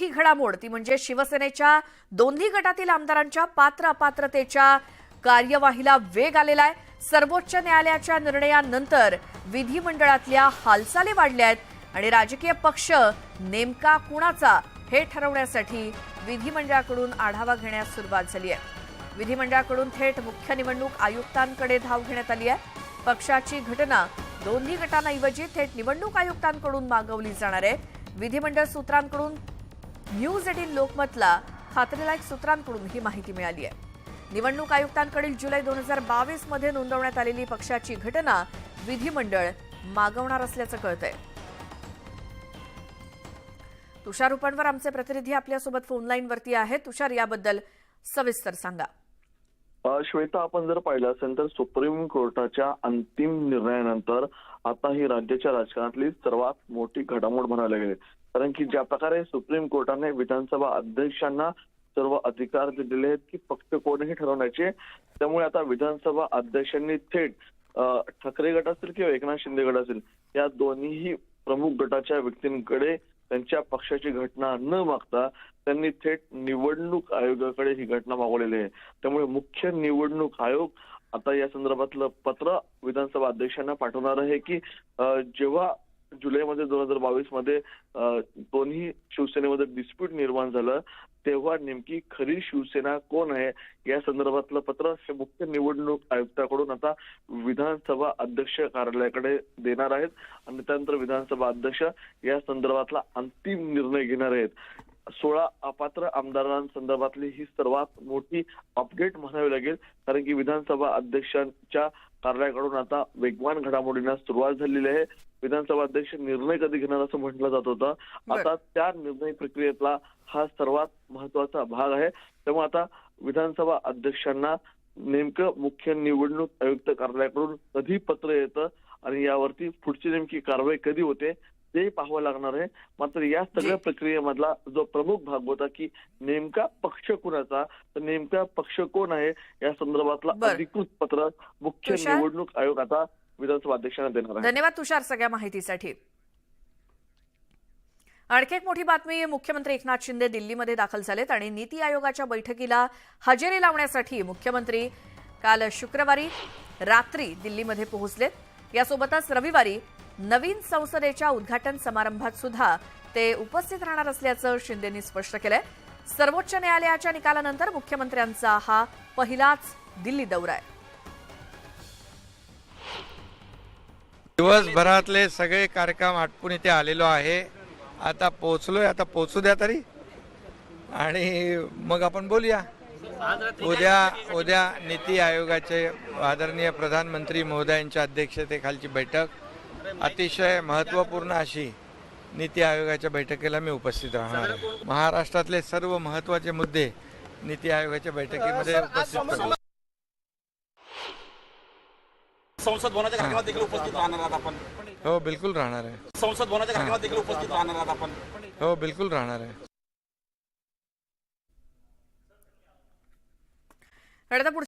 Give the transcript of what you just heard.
मोठी घडामोड. ती म्हणजे शिवसेनेच्या दोन्ही गटातील आमदारांच्या पात्र अपात्रतेच्या कार्यवाहीला वेग आलेला आहे. सर्वोच्च न्यायालयाच्या निर्णयानंतर विधिमंडळातल्या हालचाली वाढल्या आहेत आणि राजकीय पक्ष नेमका कुणाचा हे ठरवण्यासाठी विधिमंडळाकडून आढावा घेण्यास सुरुवात झाली आहे. विधिमंडळाकडून थेट मुख्य निवडणूक आयुक्तांकडे धाव घेण्यात आली आहे. पक्षाची घटना दोन्ही गटांऐवजी थेट निवडणूक आयुक्तांकडून मागवली जाणार आहे. विधिमंडळ सूत्रांकडून न्यूज एटीन लोकमतला खात्रीलायक सूत्रांकडून ही माहिती मिळाली आहे. निवडणूक आयुक्तांकडील जुलै दोन हजार बावीसमध्ये नोंदवण्यात आलेली पक्षाची घटना विधिमंडळ मागवणार असल्याचं कळतंय. तुषार रुपणवर आमचे प्रतिनिधी आपल्यासोबत फोन आहेत. तुषार याबद्दल सविस्तर सांगा. श्वेता आपण जर पाहिलं असेल तर सुप्रीम कोर्टाच्या अंतिम निर्णयानंतर आता ही राज्याच्या राजकारणातली सर्वात मोठी घडामोड म्हणायला गेली. कारण की ज्या प्रकारे सुप्रीम कोर्टाने विधानसभा अध्यक्षांना सर्व अधिकार दिलेले आहेत की पक्ष कोणीही ठरवण्याचे त्यामुळे आता विधानसभा अध्यक्षांनी थेट ठाकरे गट असेल किंवा एकनाथ शिंदे गट असेल या दोन्हीही प्रमुख गटाच्या व्यक्तींकडे त्यांच्या पक्षाची घटना न मागता त्यांनी थेट निवडणूक आयोगाकडे ही घटना मागवलेली आहे. त्यामुळे मुख्य निवडणूक आयोग आता या संदर्भातलं पत्र विधानसभा अध्यक्षांना पाठवणार आहे की जेव्हा जुलैमध्ये दोन हजार बावीसमध्ये दोन्ही शिवसेनेमध्ये डिस्प्यूट निर्माण झालं. तेव्हा नेमकी खरी शिवसेना कोण आहे? या संदर्भातलं पत्र हे मुख्य निवडणूक आयुक्ताकडून आता विधानसभा अध्यक्ष कार्यालयाकडे देणार आहेत. आणि त्यानंतर विधानसभा अध्यक्ष या संदर्भातला अंतिम निर्णय घेणार आहेत. सोळा अपात्र आमदारांसंदर्भातली ही सर्वात मोठी अपडेट म्हणावी लागेल. कारण की विधानसभा अध्यक्षांच्या कार्यालयाकडून आता वेगवान घडामोडींना सुरुवात झालेली आहे. विधानसभा अध्यक्ष निर्णय कधी घेणार असं म्हटलं जात होतं. आता त्या निर्णय प्रक्रियेतला हा सर्वात महत्त्वाचा भाग आहे. त्यामुळे आता विधानसभा अध्यक्षांना नेमकं मुख्य निवडणूक आयुक्त कार्यालयाकडून कधी पत्र येतं आणि यावरती पुढची नेमकी कारवाई कधी होते ते पाहावं लागणार आहे मात्र या सगळ्या. प्रक्रियेमधला जो प्रमुख भाग होता की नेमका पक्ष कुणाचा तर नेमका पक्ष कोण आहे या संदर्भातला. अधिकृत पत्र मुख्य? निवडणूक आयोग आता विधानसभा अध्यक्षांना देणार आहे धन्यवाद तुषार सगळ्या माहितीसाठी आणखी एक मोठी बातमी मुख्यमंत्री एकनाथ शिंदे दिल्लीमध्ये दाखल झालेत आणि नीती आयोगाच्या बैठकीला हजेरी लावण्यासाठी मुख्यमंत्री काल शुक्रवारी रात्री दिल्लीमध्ये पोहोचलेत. यासोबतच रविवारी नवीन संसदेच्या उद्घाटन समारंभात सुद्धा ते उपस्थित राहणार असल्याचं शिंदेनी स्पष्ट केलंय. सर्वोच्च न्यायालयाच्या निकालानंतर मुख्यमंत्र्यांचा हा पहिलाच दिल्ली दौरा आहे. दिवसभरातले सगळे कार्यक्रम आटपून इथे आलेलो आहे. आता पोचलोय आता पोचू द्या तरी. आणि मग आपण बोलूया. उद्या उद्या नीती आयोगाचे आदरणीय प्रधानमंत्री महोदयांच्या अध्यक्षतेखालची बैठक. अतिशय महत्त्वपूर्ण अशी नीती आयोगाच्या बैठकीला मी उपस्थित राहणार आहे. महाराष्ट्रातले सर्व महत्त्वाचे मुद्दे नीती आयोगाच्या बैठकीमध्ये उपस्थित संसद भवनाच्या कार्यक्रमात देखील उपस्थित राहणार आहात आपण. हो बिलकुल राहणार आहे. संसद भवनाच्या कार्यक्रमात देखील उपस्थित राहणार आहात आपण. हो बिलकुल राहणार आहे. आता पुढच्या